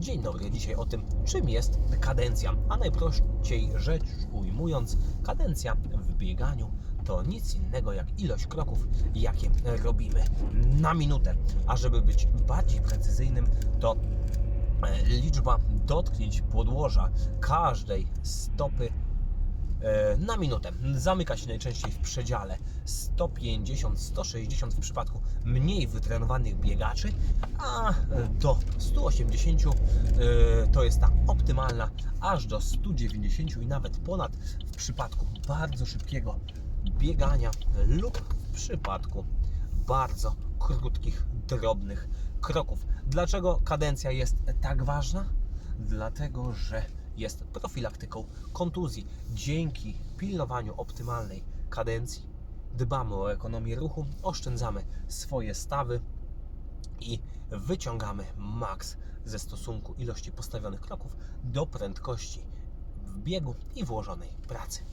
Dzień dobry, dzisiaj o tym, czym jest kadencja. A najprościej rzecz ujmując, kadencja w bieganiu to nic innego jak ilość kroków, jakie robimy na minutę. A żeby być bardziej precyzyjnym, to e, liczba dotknięć podłoża każdej stopy na minutę. Zamyka się najczęściej w przedziale 150-160 w przypadku mniej wytrenowanych biegaczy, a do 180 e, to jest ta optymalna, aż do 190 i nawet ponad w przypadku bardzo szybkiego biegania lub w przypadku bardzo krótkich, drobnych kroków. Dlaczego kadencja jest tak ważna? Dlatego, że jest profilaktyką kontuzji. Dzięki pilnowaniu optymalnej kadencji dbamy o ekonomię ruchu, oszczędzamy swoje stawy i wyciągamy maks ze stosunku ilości postawionych kroków do prędkości w biegu i włożonej pracy.